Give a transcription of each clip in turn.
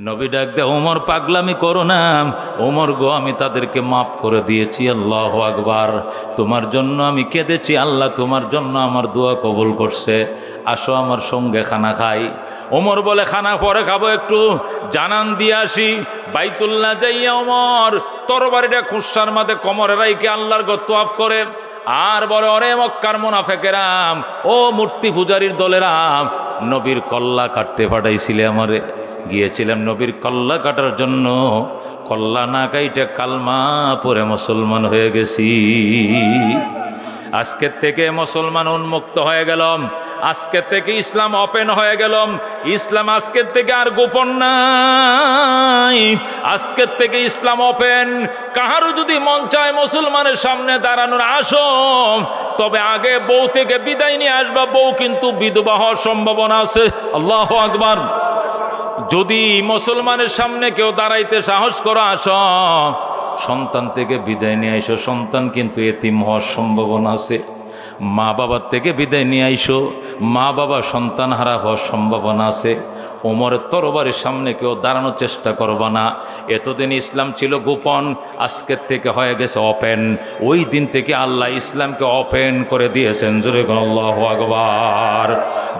নবী ডাক দে, ওমর, পাগলামি করো না। ওমর গো, আমি তাদেরকে মাফ করে দিয়েছি, আল্লাহ আকবার। তোমার জন্য আমি কেঁদেছি, আল্লাহ তোমার জন্য আমার দোয়া কবুল করছে। আসো আমার সঙ্গে খানা খাই। ওমর বলে, খানা পরে খাব একটু। জানান দিয়ে আসি। বাইতুল্লাহ যাইয়া ওমর, তরবারিটা খুশার মাঝে কমরে রাইকে আল্লাহর গত্তোয়াফ করে। আর বলে অরে মক্কার মোনাফেকেরাম ও মূর্তি পূজারীর দলেরাম নবীর কল্লা কাটতে পাঠাইছিলে আমারে। গিয়েছিলাম নবীর কল্লা কাটার জন্য। কল্লা না কাইটা কালমা পরে মুসলমান হয়ে গেছি। আজকের থেকে মুসলমান উন্মুক্ত হয়ে গেলাম। আজকের থেকে ইসলাম ওপেন হয়ে গেলাম। ইসলাম আজকের থেকে আর গোপন নাই। আজকের থেকে ইসলাম ওপেন কাহারও যদি মন চায় মুসলমানের সামনে দাঁড়ানোর আসো তবে আগে বউ থেকে বিদায় নিয়ে আসবা। বউ কিন্তু বিধবা হওয়ার সম্ভাবনা আছে। আল্লাহ আকবার। যদি মুসলমানের সামনে কেউ দাঁড়াইতে সাহস করো, আস। সন্তান থেকে বিদায় নিয়ে আইসো। সন্তান কিন্তু এতিম হওয়ার সম্ভাবনা আছে। মা বাবার থেকে বিদায় নিয়ে আইসো। মা বাবা সন্তান হারা হওয়ার সম্ভাবনা আছে। ওমরের তরবারের সামনে কেউ দাঁড়ানোর চেষ্টা করবা না। এতদিন ইসলাম ছিল গোপন, আজকের থেকে হয়ে গেছে ওপেন ওই দিন থেকে আল্লাহ ইসলামকে ওপেন করে দিয়েছেন। জোরে আল্লাহ আকবর।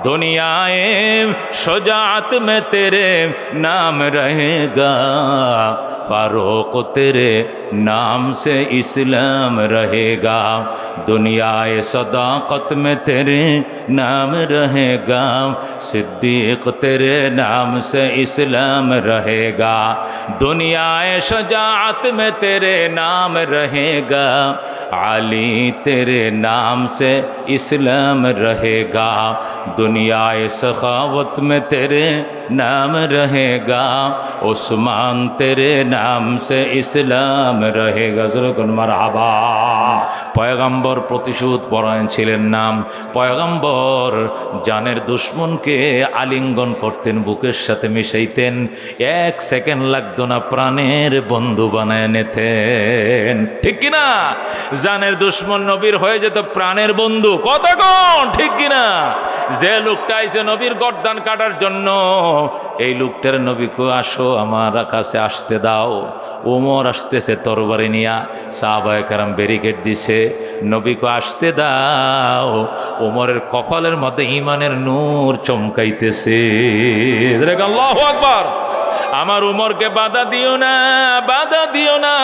দুনিয়ায় সজাত মে তেরে নাম রহেগা, ফারুক তেরে নাম সে ইসলাম রহেগা। দুনিয়ায় সদাকত মে তেরে নাম রহেগা, সিদ্দিক তেরে नाम से इस्लाम रहेगा दुनियाए शजात में तेरे नाम रहेगा अली तेरे नाम से इस्लाम रहेगा दुनियाए सखावत में तेरे नाम रहेगा उस्मान तेरे नाम से ইসলাম रहेगा জরুন মারহাবা পয়গাম্বর প্রতিশোধ পরায়ণ ছিলেন নাম পয়গাম্বর জানের দুশ্মনকে আলিঙ্গন করতেন বুকের সাথে মিশাইতেন। এক সেকেন্ড লাগতো না প্রাণের বন্ধু বানায় নিতেন। ঠিক কিনা? জানের দুশ্মন নবীর হয়ে যেত প্রাণের বন্ধু। কতক্ষণ? ঠিক কিনা? যে লোকটা আইছে নবীর গর্দান কাটার জন্য, এই লোকটার নবীকে আসো আমার কাছে আসতে দাও। ওমর আসতেছে তরবারি নিয়া। সাহাবায় কারাম ব্যারিকেড দিছে নবীকে আসতে দাও। ওমরের কপালের মধ্যে ইমানের নূর চমকাইতেছে। আকবার। আমার উমরকে বাধা দিও না, বাধা দিও না।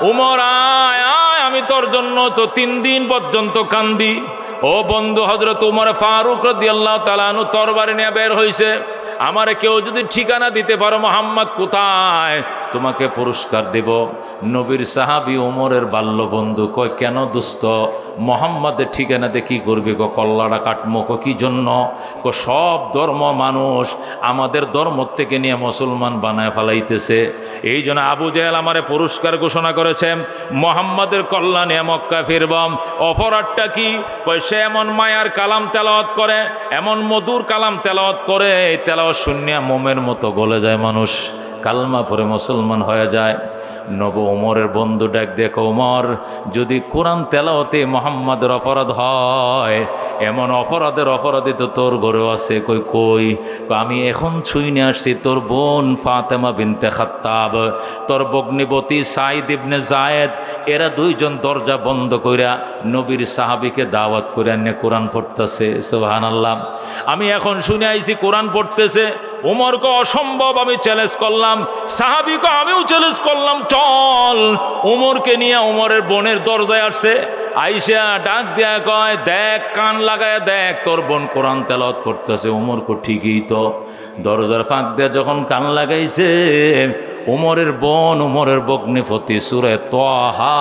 উমর, আয় আয়, আমি তোর জন্য তো তিন দিন পর্যন্ত কান্দি। ও বন্ধু হজরত উমর ফারুক রদি আল্লাহ তালানু তরবারে নিয়ে বের হয়েছে আমার কেউ যদি ঠিকানা দিতে পারো, মোহাম্মদ কোথায়? তোমাকে পুরস্কার দেব। নবীর সাহাবি ওমরের বাল্য বন্ধু কয়, কেন দুস্থ মোহাম্মদের ঠিকানাতে কি করবে? গো কল্লাটা কাটমো। কো কি জন্য? কো সব ধর্ম মানুষ আমাদের ধর্ম থেকে নিয়ে মুসলমান বানায় ফেলাইতেছে। এই জন্য আবু জাহেল আমারে পুরস্কার ঘোষণা করেছে, মোহাম্মদের কল্যাণে মক্কা ফিরবম। অপরাধটা কি? কয়, সে এমন মায়ার কালাম তেলাওয়াত করে, এমন মধুর কালাম তেলাওয়াত করে, এই তেলাওয়াত শূন্য মোমের মতো গলে যায় মানুষ। কালমা পরে মুসলমান হয়ে যায়। নব ওমরের বন্ধু ডাক দেখো ওমর, যদি কোরআন তেলাওতে মোহাম্মদের অপরাধ হয়, এমন অপরাধের অপরাধে তো তোর ঘরেও আছে, কই কই? আমি এখন ছুঁই নিয়ে আসছি তোর বোন ফাতেমা বিনতে খাত্তাব, তোর বগ্নিবতী সাইদ ইবনে জায়েদ, এরা দুইজন দরজা বন্ধ কইরা নবীর সাহাবিকে দাওয়াত করে আনে কোরআন পড়তেছে সোহান আল্লাহ আমি এখন শুনে আইছি কোরআন পড়তেছে, ওমরকে অসম্ভব আমি চ্যালেঞ্জ করলাম, সাহাবিকে আমিও চ্যালেঞ্জ করলাম চল। উমরকে নিয়ে উমরের বোনের দরজায় আসছে। আইসা ডাক দেয়া কয়, দেখ, কান লাগায় দেখ, তোর বোন কোরআন তেলত করতেছে। উমর কো, ঠিকই তো। দরজার ফাঁক দেয়া যখন কান লাগাইছে, উমরের বোন উমরের বগ্নিপতি সুরে তহা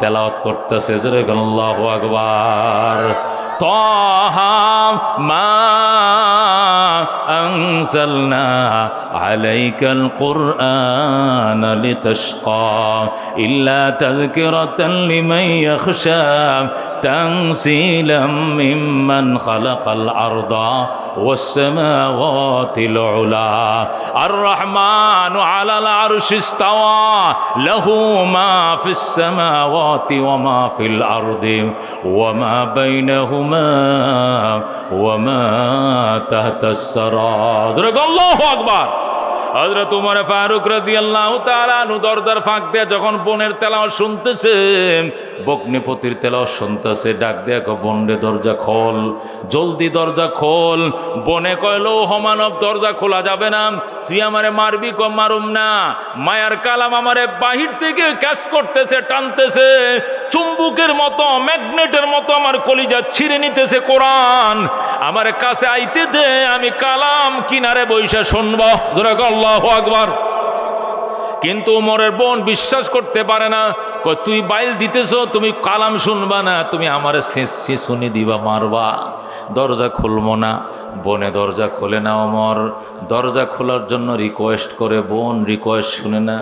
তেলাওয়াত করতেছে। জোরে আল্লাহু আকবার। তহা মা أنزلنا عليك القرآن لتشقى إلا تذكرة لمن يخشى تنزيلا ممن خلق الأرض والسماوات العلا الرحمن على العرش استوى له ما في السماوات وما في الأرض وما بينهما وما تحت السرى আকবার। হজরত উমর ফারুক রাজি আল্লাহ তালু দরদার ফাঁক দেয়া যখন বোনের তেলাও শুনতেছে বগ্নিপতির তেলাও শুনতেছে, ডাক দেখো বন্ডে দরজা খোল, জলদি দরজা খোল। বনে কয়লো হমানব দরজা খোলা যাবে না। তুই আমারে মারবি কম মারুম না। মায়ার কালাম আমারে বাহির থেকে ক্যাশ করতেছে, টানতেছে। চুম্বুকের মতো, ম্যাগনেটের মতো আমার কলিজা ছিঁড়ে নিতেছে কোরআন। আমার কাছে আইতে দে, আমি কালাম কিনারে বৈশা শুনব। ধরে আল্লাহ আকবার। কিন্তু উমরের বোন বিশ্বাস করতে পারে না তুই বাইল দিতেছ, তুমি কালাম শুনবা না, তুমি আমার শেষ শুনি দিবা, মারবা। দরজা খুলবো না, বনে দরজা খোলে না অমর। দরজা খোলার জন্য রিকোয়েস্ট করে, বোন রিকোয়েস্ট শুনে না।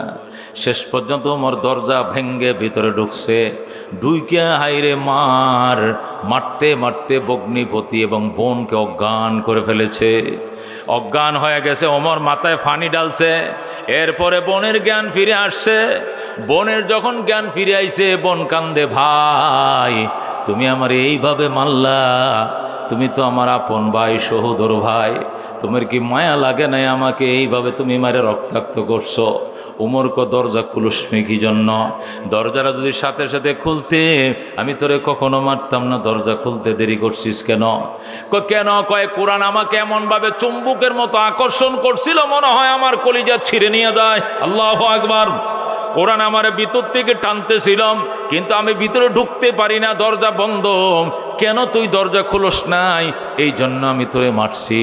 শেষ পর্যন্ত ওমর দরজা ভেঙ্গে ভিতরে ঢুকছে। ডুইকে হাইরে মার, মারতে মারতে বগ্নিপতি এবং বোনকে অজ্ঞান করে ফেলেছে। অজ্ঞান হয়ে গেছে, ওমর মাথায় ফানি ডালছে এরপরে বনের জ্ঞান ফিরে আসছে, বনের যখন জ্ঞান ফিরে আইছে, বন কান্দে, ভাই, তুমি আমার এইভাবে মারলা তুমি তো আমার আপন ভাই, সহোদর ভাই। তোমার কি মায়া লাগে নাই আমাকে? এইভাবে তুমি মারে রক্তাক্ত করছ। উমর কো দরজা খুলুসমি কি জন্য? দরজাটা যদি সাথে সাথে খুলতে, আমি তোরে কখনো মারতাম না। দরজা খুলতে দেরি করছিস কেন? কেন? কয়, কোরআন আমাকে এমন ভাবে চুম্বুকের মতো আকর্ষণ করছিল, মনে হয় আমার কলিজা ছিঁড়ে নিয়ে যায়। আল্লাহ আকবার। কোরআন আমার ভিতর থেকে টানতেছিলাম কিন্তু আমি ভিতরে ঢুকতে পারি না। দরজা বন্ধ। কেন তুই দরজা খুলস নাই? এই জন্য আমি তোরে মারছি।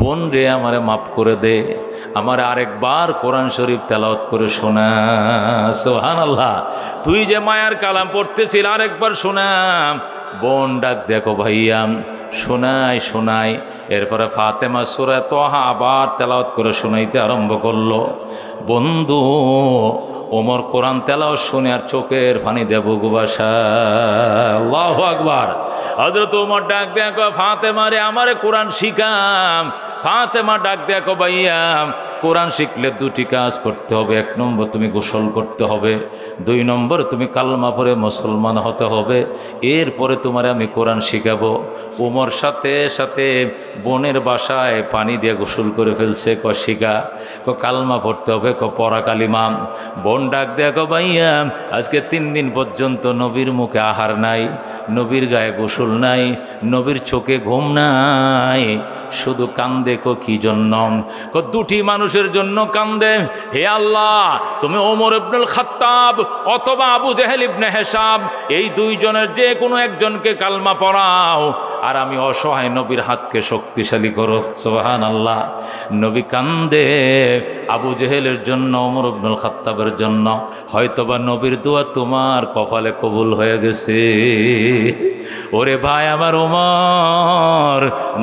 বোন রে, আমারে মাফ করে দে। আমার আরেকবার কোরআন শরীফ তেলাওত করে শোনা। সোহান আল্লাহ তুই যে মায়ার কালাম পড়তেছিল আরেকবার শোনাম বোন ডাক দেখো ভাইয়া, শোনাই শোনাই। এরপরে ফাতেমা সুরা তোহা আবার তেলাওয়াত করে শোনাইতে আরম্ভ করল। বন্ধু, ওমর কোরআন তেলাও শুনে আর চোখের ফানি দেব গুবাসা আল্লাহ আকবার। হজরত ওমর ডাক দেখো, ফাতেমা রে, আমারে কোরআন শিখাম। ফাতেমা ডাক দেখো ভাইয়াম কোরআন শিখলে দুটি কাজ করতে হবে। এক নম্বর তুমি গোসল করতে হবে, দুই নম্বর তুমি কালমা পরে মুসলমান হতে হবে। এরপরে তোমার আমি কোরআন শিখাবো। উমর সাথে সাথে বোনের বাসায় পানি দিয়ে গোসল করে ফেলছে ক শিখা ক কালমা পড়তে হবে ক পরা কালিমাম বোন ডাক দেয়া ক ভাইয়া, আজকে তিন দিন পর্যন্ত নবীর মুখে আহার নাই, নবীর গায়ে গোসল নাই, নবীর চোখে ঘুম নাই, শুধু কান্দে কো কি জন্য? ক দুটি মানুষের জন্য কান্দে। হে আল্লাহ, তুমি ওমর ইবনুল খাত্তাব অথবা আবু জেহেল ইবনে হেসাব এই দুইজনের যে কোনো একজনকে কালমা পড়াও। আর আমি অসহায় নবীর হাতকে শক্তিশালী করো সোহান আল্লাহ নবী কান্দে আবু জেহেলের জন্য, ওমর ইবনুল খাত্তাবের জন্য। হয়তোবা নবীর দোয়া তোমার কপালে কবুল হয়ে গেছে। ওরে ভাই আমার ওমর,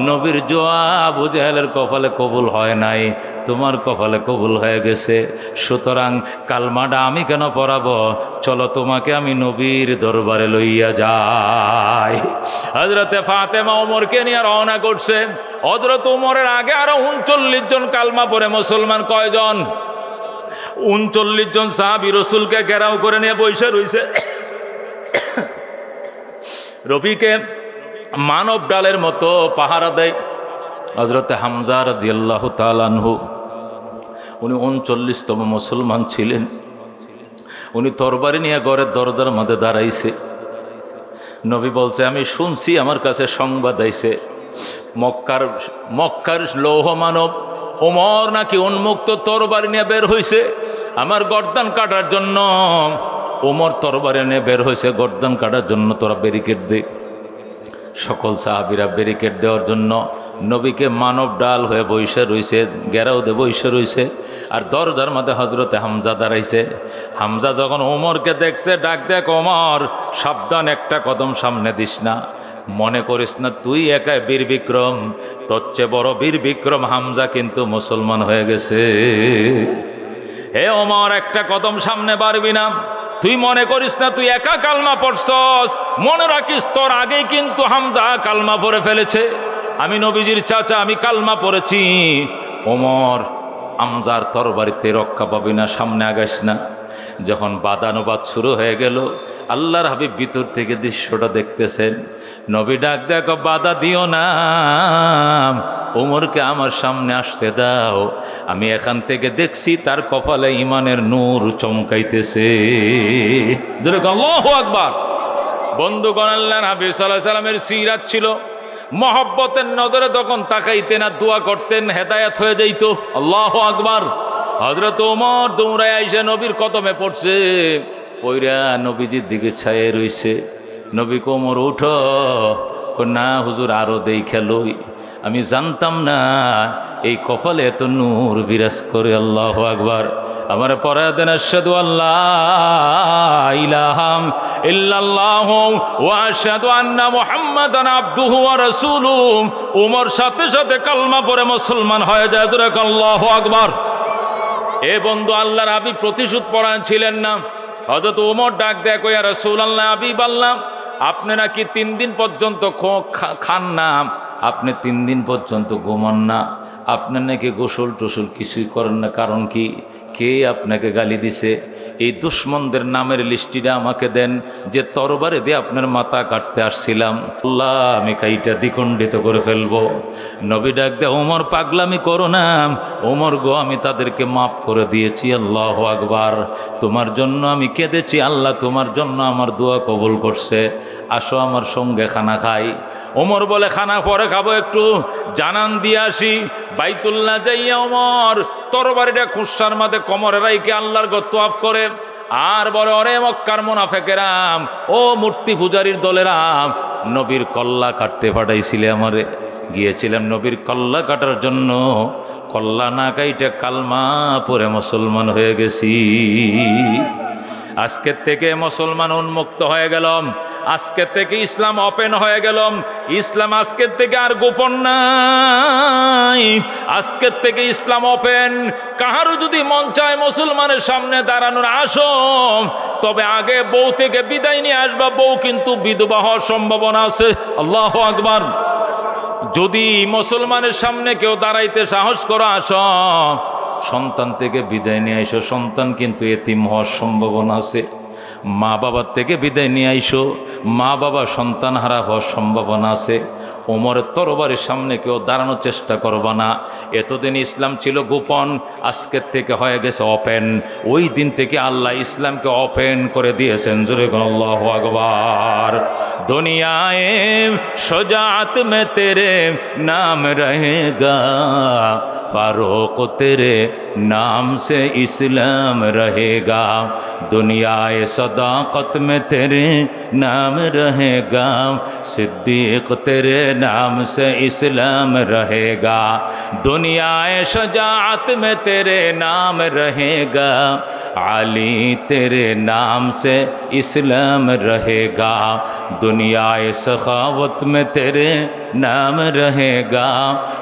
নবীর জোয়া আবু জেহেলের কপালে কবুল হয় নাই। তোমার কপালে কবুল হয়ে গেছে। সুতরাং কালমাটা আমি কেন পড়াবো চলো তোমাকে আমি নবীর দরবারে লইয়া যাই। হজরতে ফাতেমা ওমরকে নিয়ে রওনা করছে। হজরত উমরের আগে আরও উনচল্লিশ জন কালমা পরে মুসলমান কয়জন? উনচল্লিশ জন সাহাবি রসুলকে ঘেরাও করে নিয়ে বসে রইছে। রবিকে মানব ডালের মতো পাহারা দেয়। হজরতে হামজা রাজিয়াল্লাহ তালানহু উনি উনচল্লিশতম মুসলমান ছিলেন। উনি তরবারি নিয়ে ঘরের দরজার মধ্যে দাঁড়াইছে। নবী বলছে, আমি শুনছি, আমার কাছে সংবাদ আইছে। মক্কার মক্কার লৌহ মানব ওমর নাকি উন্মুক্ত তরবারি নিয়ে বের হয়েছে আমার গর্দান কাটার জন্য। ওমর তরবারি নিয়ে বের হয়েছে গর্দান কাটার জন্য তোরা ব্যারিকেড দে। সকল সাহাবিরা ব্যারিকেড দেওয়ার জন্য নবীকে মানব ডাল হয়ে বইসে রইছে, গেরাও দে বইসে রইছে। আর দরজার মধ্যে হজরতে হামজা দাঁড়াইছে। হামজা যখন ওমরকে দেখছে, ডাক দেখ ওমর সাবধান, একটা কদম সামনে দিস না। মনে করিস না, তুই একাই বীর বিক্রম। তোর চেয়ে বড় বীর বিক্রম হামজা কিন্তু মুসলমান হয়ে গেছে। হে ওমর একটা কদম সামনে পারবি না। তুই মনে করিস না, তুই একা কালমা পড়ছস। মনে রাখিস তোর আগেই কিন্তু হামজা কালমা পরে ফেলেছে। আমি নবীজির চাচা, আমি কালমা পড়েছি। ওমর আমজার তরবারিতে রক্ষা পাবি না, সামনে আগাইস না। যখন বাদানুবাদ শুরু হয়ে গেল, আল্লাহর হাবিব ভিতর থেকে দৃশ্যটা দেখতেছেন। নবী ডাক দেখো বাধা দিও না। ওমরকে আমার সামনে আসতে দাও। আমি এখান থেকে দেখছি তার কপালে ইমানের নূর চমকাইতেছে। আকবার। বন্ধুগণ আল্লাহ হাবিব সাল্লাহ সাল্লামের সিরাত ছিল, মহব্বতের নজরে তখন তাকাইতেন আর দোয়া করতেন, হেদায়াত হয়ে যাইত। আল্লাহ আকবার। হজরত ওমর দৌড়ায় আইসা নবীর কদমে পড়ছে। পইরা নবীজির দিকে ছায়ে রইছে। নবী কোমর উঠো। না হুজুর, আরও দেই খেলোই আমি জানতাম না, এই কপালে এত নূর বিরাজ করে। আল্লাহ আকবার। আমার পরে দেন, আশহাদু আল্লাহ ইলাহাম ইল্লাল্লাহ ওয়া আশহাদু আন্না মুহাম্মাদান আবদুহু ওয়া রাসূলুহু। ওমর সাথে সাথে কালমা পড়ে মুসলমান হয়ে যায়। আকবার। এ বন্ধু, আল্লাহর আবি প্রতিশোধ পরায়ণ ছিলেন না। হয়তো ওমর ডাক দেয় আর রসুল আল্লাহ আবি বললাম আপনি নাকি তিন দিন পর্যন্ত খান না? আপনি তিন দিন পর্যন্ত ঘুমান না। আপনার নাকি গোসল টোসল কিছুই করেন না। কারণ কি? কে আপনাকে গালি দিছে? এই দুশ্মনদের নামের লিস্টিটা আমাকে দেন, যে তরবারে দিয়ে আপনার মাথা কাটতে আসছিলাম। আল্লাহ, আমি কাইটা দ্বিখণ্ডিত করে ফেলব। নবী ডাক দে ওমর, পাগলামি করো না। ওমর গো, আমি তাদেরকে মাফ করে দিয়েছি, আল্লাহ আকবার। তোমার জন্য আমি কেঁদেছি, আল্লাহ তোমার জন্য আমার দোয়া কবুল করছে। আসো আমার সঙ্গে খানা খাই। ওমর বলে, খানা পরে খাব একটু। জানান দিয়ে আসি। বাইতুল্লাহ যাইয়া ওমর তরবারিটা খুশার মাঝে কমরে রাইকে আল্লাহর গত্তোয়াফ করে। আর বলে, অরে মক্কার মোনাফেকেরাম, ও মূর্তি পূজারীর দলেরাম, নবীর কল্লা কাটতে পাঠাইছিলে আমারে। গিয়েছিলাম নবীর কল্লা কাটার জন্য। কল্লা না কাইটা কালমা পরে মুসলমান হয়ে গেছি। আজকের থেকে মুসলমান উন্মুক্ত হয়ে গেলাম। আজকের থেকে ইসলাম ওপেন হয়ে গেলাম। ইসলাম আজকের থেকে আর গোপন নাই। আজকের থেকে ইসলাম ওপেন কাহারও যদি মন চায় মুসলমানের সামনে দাঁড়ানোর আসো তবে আগে বউ থেকে বিদায় নিয়ে আসবা। বউ কিন্তু বিধবা হওয়ার সম্ভাবনা আছে। আল্লাহ আকবার। যদি মুসলমানের সামনে কেউ দাঁড়াইতে সাহস করো আস সন্তান থেকে বিদায় নিয়ে এসো। সন্তান কিন্তু এতিম হওয়ার সম্ভাবনা আছে। মা বাবার থেকে বিদায় নিয়ে আইসো। মা বাবা সন্তান হারা হওয়ার সম্ভাবনা আছে। ওমরের তরবারের সামনে কেউ দাঁড়ানোর চেষ্টা করব না। এতদিন ইসলাম ছিল গোপন, আজকের থেকে হয়ে গেছে অপেন ওই দিন থেকে আল্লাহ ইসলামকে অপেন করে দিয়েছেন। জুরে আল্লাহ আকবর। দুনিয়ায় সজাত মে তেরে নাম রহেগা, ফারুক তেরে নাম সে ইসলাম রহেগা। দুনিয়ায় সদ सदाकत में तेरे नाम रहेगा। सिद्दीक तेरे नाम से इस्लाम रहेगा। दुनियाए शजात में तेरे नाम रहेगा। आली तेरे नाम से इस्लाम रहेगा। दुनियाए सखावत में तेरे नाम रहेगा।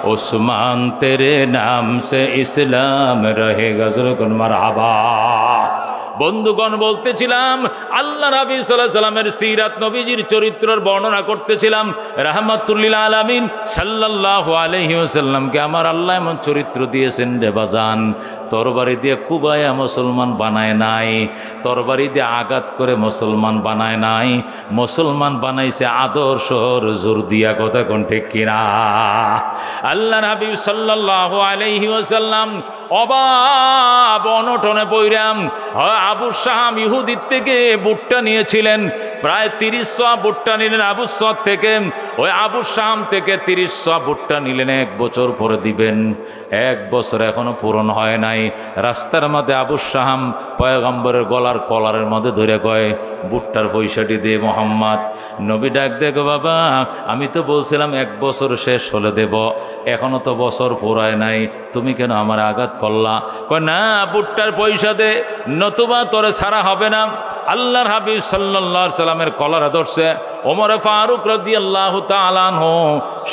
उस्मान तेरे नाम से इस्लाम रहेगा। ज़रूर मरहबा বন্ধুগণ বলতেছিলাম, আল্লাহ নবী সাল্লাহ সাল্লামের সিরাত নবীজির চরিত্রের বর্ণনা করতেছিলাম, রাহমাতুল্লিল আলামিন, সাল্লাল্লাহু আলাইহি ওয়াসাল্লামকে আমার আল্লাহ এমন চরিত্র দিয়েছেন রে বাজান, তরবারি দিয়ে কুবায়া মুসলমান বানায় নাই, তরবারি দিয়ে আঘাত করে মুসলমান বানায় নাই, মুসলমান বানাইছে আদর্শ জোর দিয়া, কথা কোন ঠিক কিনা? আল্লাহ হাবিব সাল্লাল্লাহু আলাইহি ওয়াসাল্লাম অবাব অনটনে পইরাম, হয় আবু শাহাম ইহুদির থেকে বুটটা নিয়েছিলেন। প্রায় তিরিশ শ বুটটা নিলেন আবু সদ থেকে। ওই আবু শাহাম থেকে তিরিশ শ বুটটা নিলেন এক বছর পরে দিবেন। এক বছর এখনও পূরণ হয় নাই। রাস্তার মধ্যে আবু সাহাম পয়গম্বরের গলার কলারের মধ্যে ধরে কয়, বুটটার পয়সাটি দিয়ে মোহাম্মদ। নবী ডাক দেখো বাবা, আমি তো বলছিলাম এক বছর শেষ হলে দেব। এখনও তো বছর পোড়ায় নাই। তুমি কেন আমার আঘাত করলা? কয়, না, বুটটার পয়সা দে। নতুবা তোরে ছাড়া হবে না। আল্লাহর হাবিব সাল্লাহ সাল্লামের কলার ধরছে ওমর ফারুক রদি আল্লাহ তালানহ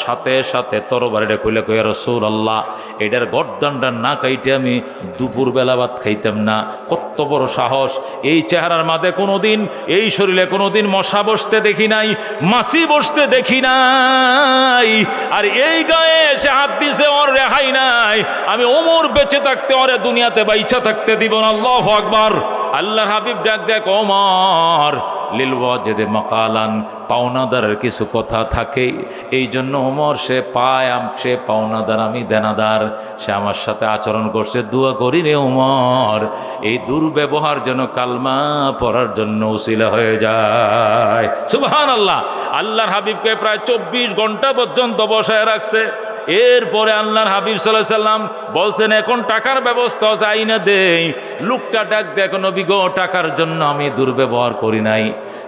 সাথে সাথে তরবারিটা কইলে কই রসুল আল্লাহ এটার গরদানটা না কাইটে আমি দুপুরবেলা ভাত খাইতাম না। কত বড় সাহস। এই চেহারার মাঝে কোনোদিন, এই শরীরে কোনোদিন মশা বসতে দেখি নাই মাসি বসতে দেখি নাই। আর এই গায়ে এসে হাত দিছে, ওর রেহাই নাই। আমি ওমর বেঁচে থাকতে, ওরে দুনিয়াতে বা ইচ্ছা থাকতে দিব না। আল্লাহ আকবার। আল্লাহর হাবিব ডাক দেখ ওমর লিল মকালান মাকালান পাওনাদারের কিছু কথা থাকে। এই জন্য ওমর, সে পায় সে পাওনাদার, আমি দেনাদার। সে আমার সাথে আচরণ করছে, দুয়া করি রে ওমর। এই দুর্ব্যবহার যেন কালমা পড়ার জন্য উশিলা হয়ে যায়। সুবহান আল্লাহ আল্লাহর হাবিবকে প্রায় চব্বিশ ঘণ্টা পর্যন্ত বসায় রাখছে। এরপরে আল্লাহর হাবিব সাল্লাহ সাল্লাম বলছেন, এখন টাকার ব্যবস্থা চাই না দেই। লোকটা ডাক দেখো নবী গো, টাকার জন্য আমি দুর্ব্যবহার করি নাই।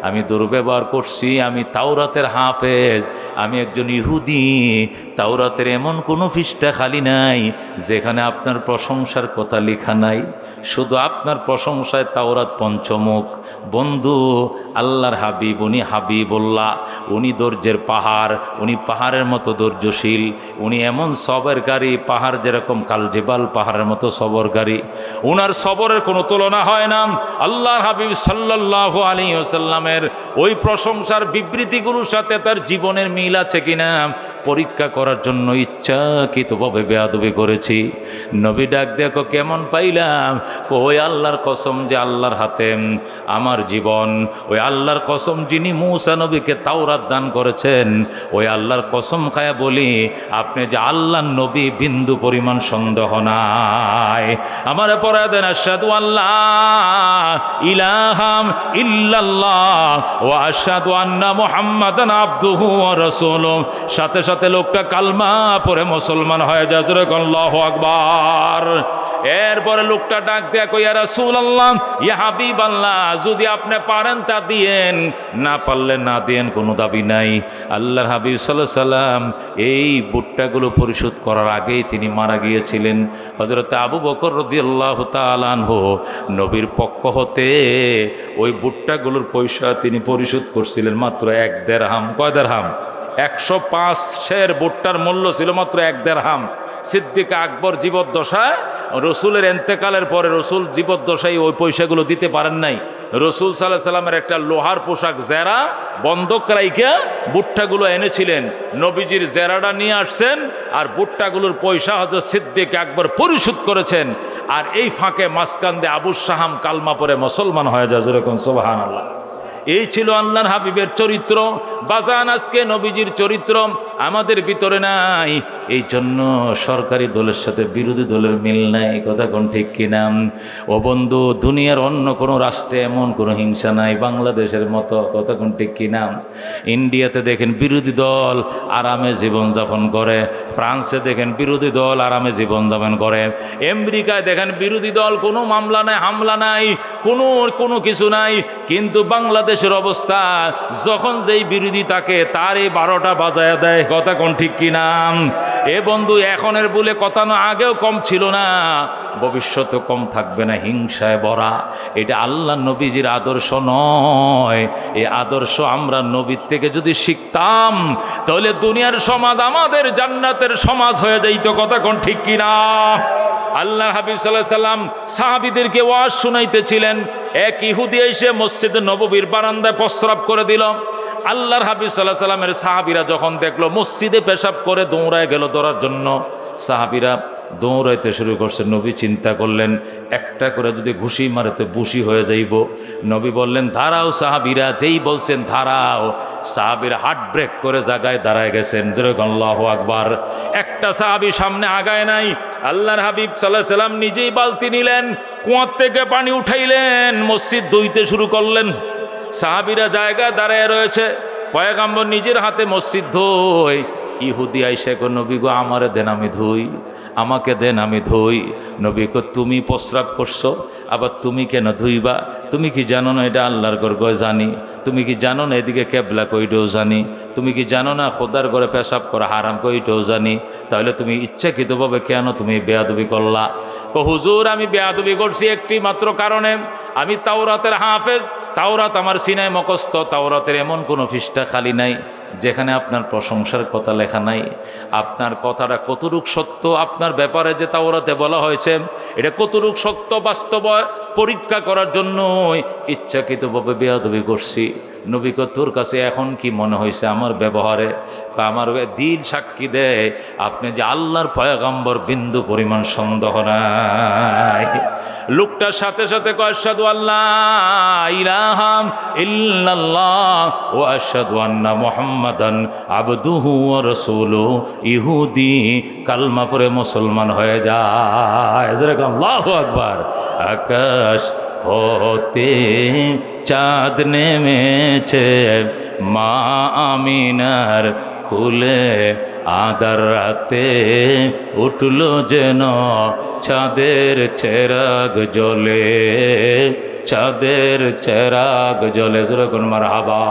আমি দুর্ব্যবহার করছি, আমি তাওরাতের হাফেজ, আমি একজন ইহুদি, তাওরাতের এমন কোনো পৃষ্ঠা খালি নাই যেখানে আপনার প্রশংসার কথা লেখা নাই। শুধু আপনার প্রশংসায় তাওরাত পঞ্চমুখ। বন্ধু, আল্লাহর হাবিব, উনি হাবিবুল্লাহ, উনি দর্জের পাহাড়, উনি পাহাড়ের মতো ধৈর্যশীল, উনি এমন সবরকারী পাহাড় যেরকম কালজেবাল পাহাড়ের মতো সবরকারী উনার সবরের কোনো তুলনা হয় না। আল্লাহর হাবিব সাল্লাহ আলী ওসাল্লামের ওই প্রশংসার বিবৃতিগুলোর সাথে তার জীবনের মিল আছে কিনা, পরীক্ষা করার জন্য ইচ্ছাকৃতভাবে বেয়াদবি করেছি। নবী ডাক দেখো, কেমন পাইলাম? ওই আল্লাহর কসম যে আল্লাহর হাতে আমার জীবন, ওই আল্লাহর কসম যিনি মৌসা নবীকে তাওরাত দান করেছেন, ওই আল্লাহর কসম খায়া বলি, আপনি যে আল্লাহ নবী বিন্দু পরিমাণ সন্দেহ নাই। আমার পরে দেন আসাদু আল্লাহ ইলাহাম ইল্লাল্লাহ ও আসাদু আন্না মোহাম্মদান আব্দুহু রসুল সাথে সাথে লোকটা কালমা পরে মুসলমান হয়ে যায়। আকবার। এরপরে লোকটা ডাক দেয়া কইয়া রাসূল আল্লাহ ইয়া হাবিব আল্লাহ যদি আপনি পারেন তা দিয়েন। না পারলে না দিয়েন কোনো দাবি নাই। আল্লাহর হাবিব সাল্লাহ সাল্লাম এই বুট্টাগুলো পরিশোধ করার আগেই তিনি মারা গিয়েছিলেন। হজরতে আবু বকর রদি আল্লাহ তালানহ নবীর পক্ষ হতে ওই বুট্টাগুলোর পয়সা তিনি পরিশোধ করছিলেন মাত্র এক দেড় হাম কয় দেড় হাম একশো পাঁচ শের বুট্টার মূল্য ছিল মাত্র এক দেড় হাম সিদ্দিক আকবর জীবদ্দশায়, রসুলের এন্তেকালের পরে রসুল জীবদ্দশায় ওই পয়সাগুলো দিতে পারেন নাই। রসুল সাল্লাহ সাল্লামের একটা লোহার পোশাক জেরা বন্ধক রাইকে বুট্টাগুলো এনেছিলেন। নবীজির জেরাটা নিয়ে আসছেন আর বুট্টাগুলোর পয়সা হয়তো সিদ্দিক আকবর পরিশোধ করেছেন। আর এই ফাঁকে মাসকান্দে আবুস সাহাম কালমা পরে মুসলমান হয়ে যায়, যেরকম সোবাহান আল্লাহ এই ছিল আল্লাহর হাবিবের চরিত্র। বাজান আজকে নবীজির চরিত্র আমাদের ভিতরে নাই। এই জন্য সরকারি দলের সাথে বিরোধী দলের মিল নাই কথা কোন ঠিক কিনা? ও বন্ধু, দুনিয়ার অন্য কোনো রাষ্ট্রে এমন কোনো হিংসা নাই, বাংলাদেশের মতো, কথা কোন ঠিক কিনা? ইন্ডিয়াতে দেখেন বিরোধী দল আরামে জীবনযাপন করে, ফ্রান্সে দেখেন বিরোধী দল আরামে জীবনযাপন করে, আমেরিকায় দেখেন বিরোধী দল কোনো মামলা নাই, হামলা নাই, কোনো কোনো কিছু নাই, কিন্তু বাংলাদেশের অবস্থা, যখন যেই বিরোধী থাকে তার এই বারোটা বাজায় দেয়। কথা কোন ঠিক কিনা এ বন্ধু, এখনের বলে কথা না, আগেও কম ছিল না। ভবিষ্যতে কম থাকবে না হিংসায় ভরা। এটা আল্লাহ নবীজির আদর্শ নয়। এই আদর্শ আমরা নবীর থেকে যদি শিখতাম, তাহলে দুনিয়ার সমাজ আমাদের জান্নাতের সমাজ হয়ে যাইতো। কথা কোন ঠিক কিনা আল্লাহ হাবিব সাল্লাহ সাল্লাম সাহাবিদেরকে ওয়াজ শুনাইতেছিলেন। এক ইহুদি এসে মসজিদে নববীর বারান্দায় প্রস্রাব করে দিল। আল্লাহর হাবিব সাল্লাহ সাল্লামের সাহাবিরা যখন দেখল, মসজিদে পেশাব করে দৌড়ায় গেল ধরার জন্য। সাহাবিরা দৌড়াইতে শুরু করছে। নবী চিন্তা করলেন, একটা করে যদি ঘুষি মারে তো বুসি হয়ে যাইব। নবী বললেন, ধারাও সাহাবিরা, যেই বলছেন ধারাও। সাহাবির হার্ট ব্রেক করে জায়গায় দাঁড়ায় গেছেন। যেরকম আল্লাহ আকবার। একটা সাহাবি সামনে আগায় নাই। আল্লাহর হাবিব সাল্লাহ সাল্লাম নিজেই বালতি নিলেন, কুয়ার থেকে পানি উঠাইলেন, মসজিদ দইতে শুরু করলেন। সাহাবিরা জায়গায় দাঁড়ায় রয়েছে। পয়গাম্বর নিজের হাতে মসজিদ ধুই ইহুদি আইসা কো নবী গো, আমারে দেন আমি ধুই, আমাকে দেন আমি ধুই। নবী কো তুমি প্রস্রাব করছ, আবার তুমি কেন ধুইবা? তুমি কি জানো না এটা আল্লাহর ঘর? গয় জানি। তুমি কি জানো না এদিকে কেবলা কইটাও জানি। তুমি কি জানো না খোদার ঘরে পেশাব করা হারাম কইটাও জানি। তাহলে তুমি ইচ্ছাকৃতভাবে কেন তুমি বেয়াদবি করলা? কো হুজুর, আমি বেয়াদবি করছি একটি মাত্র কারণে। আমি তাওরাতের হাফেজ তাওরাত আমার সিনায় মকস্ত তাওরাতের এমন কোনো ফিসটা খালি নাই, যেখানে আপনার প্রশংসার কথা লেখা নাই। আপনার কথাটা কতটুক সত্য, আপনার ব্যাপারে যে তাওরাতে বলা হয়েছে, এটা কতটুক সত্য, বাস্তব, পরীক্ষা করার জন্যই ইচ্ছাকৃতভাবে বেয়াদবি করছি। নবীক তোর কাছে এখন কি মনে হয়েছে আমার ব্যবহারে? আমার দিল সাক্ষী দেয় আপনি যে আল্লাহর পয়গাম্বর, বিন্দু পরিমাণ সন্দেহ নাই। লোকটার সাথে সাথে কয়, আশহাদু আল্লাহ ইলাহাম ইল্লাল্লাহ ও আশহাদু আন্না মুহাম্মাদান আবদুহু রসুল। ইহুদি কালমা পড়ে মুসলমান হয়ে যায়। আল্লাহু আকবার। আকাশ হতে চাঁদ নেমেছে। মা আমিনার খুলে আদার রাতে উঠল যেন চাঁদের চেরাগ জ্বলে চাঁদের চেরাগ জ্বলে যেরকম মার হাবা